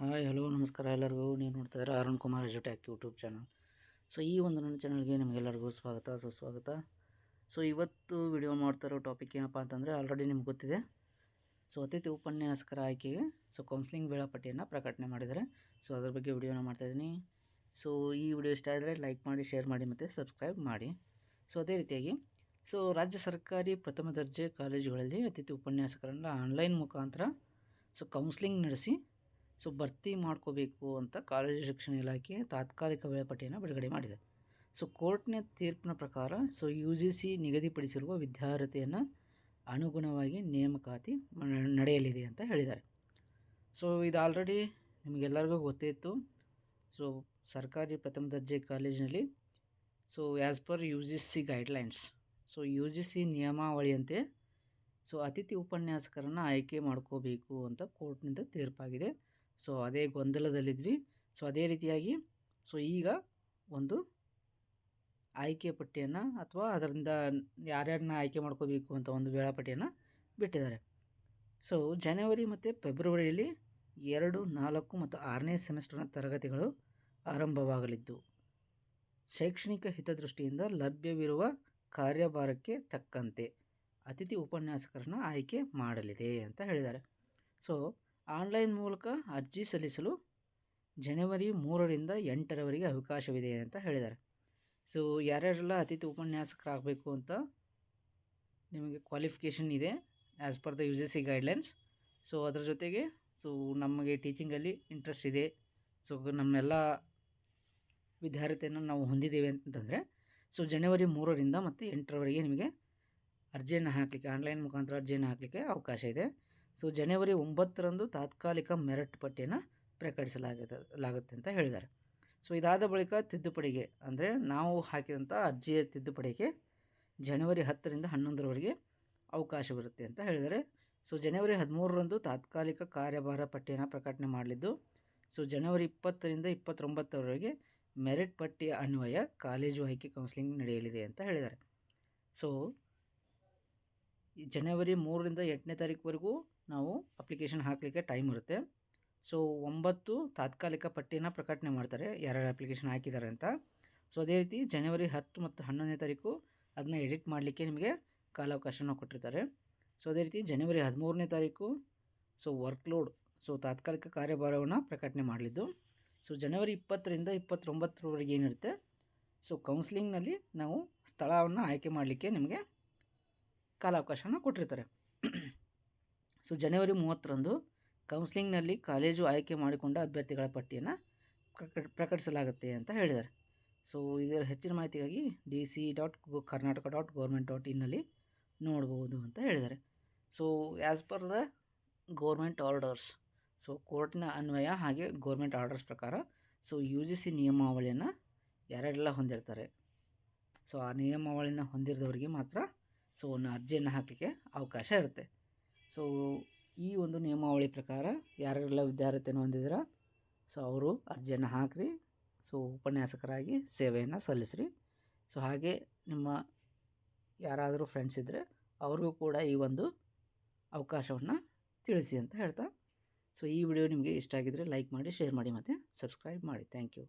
Hi, hello, ನಮಸ್ಕಾರ ಎಲ್ಲರಿಗೂ. ನೀವು ನೋಡ್ತಾ ಇದ್ದಾರೆ Arun Kumar ಎಜುಟ್ಯಾಕ್ YouTube channel. So, ಈ ಒಂದು ನನ್ನ ಚಾನಲ್ಗೆ ನಿಮಗೆಲ್ಲರಿಗೂ ಸ್ವಾಗತ, ಸುಸ್ವಾಗತ. ಸೊ, ಇವತ್ತು ವಿಡಿಯೋ ಮಾಡ್ತಾ ಇರೋ ಟಾಪಿಕ್ ಏನಪ್ಪ ಅಂತಂದರೆ ಆಲ್ರೆಡಿ ನಿಮ್ಗೆ ಗೊತ್ತಿದೆ. ಸೊ, ಅತಿಥಿ ಉಪನ್ಯಾಸಕರ ಆಯ್ಕೆಗೆ, ಸೊ ಕೌನ್ಸಿಲಿಂಗ್ ವೇಳಾಪಟ್ಟಿಯನ್ನು ಪ್ರಕಟಣೆ ಮಾಡಿದ್ದಾರೆ. ಸೊ, ಅದ್ರ ಬಗ್ಗೆ ವಿಡಿಯೋನ ಮಾಡ್ತಾಯಿದ್ದೀನಿ ಸೊ, ಈ ವಿಡಿಯೋ ಇಷ್ಟ ಆದರೆ ಲೈಕ್ ಮಾಡಿ ಶೇರ್ ಮಾಡಿ ಮತ್ತು ಸಬ್ಸ್ಕ್ರೈಬ್ ಮಾಡಿ. ಸೊ, ಅದೇ ರೀತಿಯಾಗಿ, ಸೊ, ರಾಜ್ಯ ಸರ್ಕಾರಿ ಪ್ರಥಮ ದರ್ಜೆ ಕಾಲೇಜುಗಳಲ್ಲಿ ಅತಿಥಿ ಉಪನ್ಯಾಸಕರನ್ನು ಆನ್ಲೈನ್ ಮುಖಾಂತರ, ಸೊ ಕೌನ್ಸ್ಲಿಂಗ್ ನಡೆಸಿ ಸೊ ಭರ್ತಿ ಮಾಡ್ಕೋಬೇಕು ಅಂತ ಕಾಲೇಜು ಶಿಕ್ಷಣ ಇಲಾಖೆ ತಾತ್ಕಾಲಿಕ ವೇಳಾಪಟ್ಟಿಯನ್ನು ಬಿಡುಗಡೆ ಮಾಡಿದೆ. ಸೊ ಕೋರ್ಟ್ನ ತೀರ್ಪಿನ ಪ್ರಕಾರ ಸೊ ಯು ಜಿ ಸಿ ನಿಗದಿಪಡಿಸಿರುವ ವಿದ್ಯಾರ್ಹತೆಯನ್ನು ಅನುಗುಣವಾಗಿ ನೇಮಕಾತಿ ನಡೆಯಲಿದೆ ಅಂತ ಹೇಳಿದ್ದಾರೆ. ಸೊ ಇದು ಆಲ್ರೆಡಿ ನಿಮಗೆಲ್ಲರಿಗೂ ಗೊತ್ತಿತ್ತು ಸೊ ಸರ್ಕಾರಿ ಪ್ರಥಮ ದರ್ಜೆ ಕಾಲೇಜಿನಲ್ಲಿ so as per U G C guidelines so U G C ನಿಯಮಾವಳಿಯಂತೆ so ಅತಿಥಿ ಉಪನ್ಯಾಸಕರನ್ನು ಆಯ್ಕೆ ಮಾಡ್ಕೋಬೇಕು ಅಂತ ಕೋರ್ಟ್ನಿಂದ ತೀರ್ಪಾಗಿದೆ. ಸೊ, ಅದೇ ಗೊಂದಲದಲ್ಲಿದ್ವಿ. ಸೊ, ಅದೇ ರೀತಿಯಾಗಿ, ಸೊ, ಈಗ ಒಂದು ಆಯ್ಕೆ ಪಟ್ಟಿಯನ್ನು ಅಥವಾ ಅದರಿಂದ ಯಾರ್ಯಾರನ್ನ ಆಯ್ಕೆ ಮಾಡ್ಕೋಬೇಕು ಅಂತ ಒಂದು ವೇಳಾಪಟ್ಟಿಯನ್ನು ಬಿಟ್ಟಿದ್ದಾರೆ. ಸೊ, ಜನವರಿ ಮತ್ತು ಫೆಬ್ರವರಿಯಲ್ಲಿ ಎರಡು, ನಾಲ್ಕು ಮತ್ತು ಆರನೇ ಸೆಮಿಸ್ಟರ್ನ ತರಗತಿಗಳು ಆರಂಭವಾಗಲಿದ್ದು, ಶೈಕ್ಷಣಿಕ ಹಿತದೃಷ್ಟಿಯಿಂದ ಲಭ್ಯವಿರುವ ಕಾರ್ಯಭಾರಕ್ಕೆ ತಕ್ಕಂತೆ ಅತಿಥಿ ಉಪನ್ಯಾಸಕರನ್ನು ಆಯ್ಕೆ ಮಾಡಲಿದೆ ಅಂತ ಹೇಳಿದ್ದಾರೆ. ಸೊ ಆನ್ಲೈನ್ ಮೂಲಕ ಅರ್ಜಿ ಸಲ್ಲಿಸಲು ಜನವರಿ ಮೂರರಿಂದ ಎಂಟರವರೆಗೆ ಅವಕಾಶವಿದೆ ಅಂತ ಹೇಳಿದ್ದಾರೆ. ಸೊ ಯಾರ್ಯಾರೆಲ್ಲ ಅತಿಥಿ ಉಪನ್ಯಾಸಕರಾಗಬೇಕು ಅಂತ ನಿಮಗೆ ಕ್ವಾಲಿಫಿಕೇಷನ್ ಇದೆ as per the U G C guidelines so ಅದರ ಜೊತೆಗೆ ಸೊ ನಮಗೆ ಟೀಚಿಂಗಲ್ಲಿ ಇಂಟ್ರೆಸ್ಟ್ ಇದೆ. ಸೊ ನಮ್ಮೆಲ್ಲ ವಿದ್ಯಾರ್ಥಿಯನ್ನು ನಾವು ಹೊಂದಿದ್ದೇವೆ ಅಂತಂದರೆ ಸೊ ಜನವರಿ ಮೂರರಿಂದ ಮತ್ತು ಎಂಟರವರೆಗೆ ನಿಮಗೆ ಅರ್ಜಿಯನ್ನು ಹಾಕಲಿಕ್ಕೆ, ಆನ್ಲೈನ್ ಮುಖಾಂತರ ಅರ್ಜಿಯನ್ನು ಹಾಕಲಿಕ್ಕೆ ಅವಕಾಶ ಇದೆ. ಸೊ ಜನವರಿ ಒಂಬತ್ತರಂದು ತಾತ್ಕಾಲಿಕ ಮೆರಿಟ್ ಪಟ್ಟಿಯನ್ನು ಪ್ರಕಟಿಸಲಾಗುತ್ತೆ ಅಂತ ಹೇಳಿದ್ದಾರೆ. ಸೊ ಇದಾದ ಬಳಿಕ ತಿದ್ದುಪಡಿಗೆ ಅಂದರೆ ನಾವು ಹಾಕಿದಂಥ ಅರ್ಜಿಯ ತಿದ್ದುಪಡಿಗೆ ಜನವರಿ ಹತ್ತರಿಂದ ಹನ್ನೊಂದರವರೆಗೆ ಅವಕಾಶವಿರುತ್ತೆ ಅಂತ ಹೇಳಿದ್ದಾರೆ. ಸೊ ಜನವರಿ ಹದಿಮೂರರಂದು ತಾತ್ಕಾಲಿಕ ಕಾರ್ಯಭಾರ ಪಟ್ಟಿಯನ್ನು ಪ್ರಕಟಣೆ ಮಾಡಲಿದ್ದು, ಸೊ ಜನವರಿ ಇಪ್ಪತ್ತರಿಂದ ಇಪ್ಪತ್ತೊಂಬತ್ತರವರೆಗೆ ಮೆರಿಟ್ ಪಟ್ಟಿಯ ಅನ್ವಯ ಕಾಲೇಜು ಆಯ್ಕೆ ಕೌನ್ಸಿಲಿಂಗ್ ನಡೆಯಲಿದೆ ಅಂತ ಹೇಳಿದ್ದಾರೆ. ಸೊ ಜನವರಿ ಮೂರರಿಂದ ಎಂಟನೇ ತಾರೀಕುವರೆಗೂ ನಾವು ಅಪ್ಲಿಕೇಶನ್ ಹಾಕಲಿಕ್ಕೆ ಟೈಮ್ ಇರುತ್ತೆ. ಸೊ ಒಂಬತ್ತು ತಾತ್ಕಾಲಿಕ ಪಟ್ಟಿನ ಪ್ರಕಟಣೆ ಮಾಡ್ತಾರೆ, ಯಾರ್ಯಾರು ಅಪ್ಲಿಕೇಶನ್ ಹಾಕಿದ್ದಾರೆ ಅಂತ. ಸೊ ಅದೇ ರೀತಿ ಜನವರಿ ಹತ್ತು ಮತ್ತು ಹನ್ನೊಂದನೇ ತಾರೀಕು ಅದನ್ನ ಎಡಿಟ್ ಮಾಡಲಿಕ್ಕೆ ನಿಮಗೆ ಕಾಲಾವಕಾಶನ ಕೊಟ್ಟಿರ್ತಾರೆ. ಸೊ ಅದೇ ರೀತಿ ಜನವರಿ ಹದಿಮೂರನೇ ತಾರೀಕು ಸೊ ವರ್ಕ್ಲೋಡ್ ಸೊ ತಾತ್ಕಾಲಿಕ ಕಾರ್ಯಭಾರವನ್ನು ಪ್ರಕಟಣೆ ಮಾಡಲಿದ್ದು. ಸೊ ಜನವರಿ ಇಪ್ಪತ್ತರಿಂದ ಇಪ್ಪತ್ತೊಂಬತ್ತರವರೆಗೆ ಏನಿರುತ್ತೆ? ಸೊ ಕೌನ್ಸಿಲಿಂಗ್ನಲ್ಲಿ ನಾವು ಸ್ಥಳವನ್ನು ಆಯ್ಕೆ ಮಾಡಲಿಕ್ಕೆ ನಿಮಗೆ ಕಾಲಾವಕಾಶನ ಕೊಟ್ಟಿರ್ತಾರೆ. ಸೊ ಜನವರಿ ಮೂವತ್ತರಂದು ಕೌನ್ಸಿಲಿಂಗ್ನಲ್ಲಿ ಕಾಲೇಜು ಆಯ್ಕೆ ಮಾಡಿಕೊಂಡ ಅಭ್ಯರ್ಥಿಗಳ ಪಟ್ಟಿಯನ್ನು ಪ್ರಕಟಿಸಲಾಗುತ್ತೆ ಅಂತ ಹೇಳಿದ್ದಾರೆ. ಸೊ ಇದರ ಹೆಚ್ಚಿನ ಮಾಹಿತಿಗಾಗಿ D C dot Karnataka dot government dot ಇನ್ನಲ್ಲಿ ನೋಡ್ಬೋದು ಅಂತ ಹೇಳಿದ್ದಾರೆ. So as per the government orders so ಕೋರ್ಟ್ನ ಅನ್ವಯ ಹಾಗೆ ಗೌರ್ಮೆಂಟ್ ಆರ್ಡರ್ಸ್ ಪ್ರಕಾರ, ಸೊ ಯು ಜಿ ಸಿ ನಿಯಮಾವಳಿಯನ್ನು ಯಾರ್ಯಾರೆಲ್ಲ ಹೊಂದಿರ್ತಾರೆ? ಸೊ ಆ ನಿಯಮಾವಳಿನ ಹೊಂದಿರದವರಿಗೆ ಮಾತ್ರ, ಸೊ ಒಂದು ಅರ್ಜಿಯನ್ನು ಹಾಕಲಿಕ್ಕೆ ಅವಕಾಶ ಇರುತ್ತೆ. ಸೊ ಈ ಒಂದು ನಿಯಮಾವಳಿ ಪ್ರಕಾರ ಯಾರೆಲ್ಲ ವಿದ್ಯಾರ್ಥಿಯನ್ನು ಹೊಂದಿದ್ದೀರಾ ಸೊ ಅವರು ಅರ್ಜಿಯನ್ನು ಹಾಕಿರಿ ಸೊ ಉಪನ್ಯಾಸಕರಾಗಿ ಸೇವೆಯನ್ನು ಸಲ್ಲಿಸ್ರಿ. ಸೊ ಹಾಗೆ ನಿಮ್ಮ ಯಾರಾದರೂ ಫ್ರೆಂಡ್ಸ್ ಇದ್ದರೆ ಅವ್ರಿಗೂ ಕೂಡ ಈ ಒಂದು ಅವಕಾಶವನ್ನು ತಿಳಿಸಿ ಅಂತ ಹೇಳ್ತಾ. ಸೊ ಈ ವಿಡಿಯೋ ನಿಮಗೆ ಇಷ್ಟ ಆಗಿದ್ದರೆ ಲೈಕ್ ಮಾಡಿ ಶೇರ್ ಮಾಡಿ ಮತ್ತು ಸಬ್ಸ್ಕ್ರೈಬ್ ಮಾಡಿ. Thank you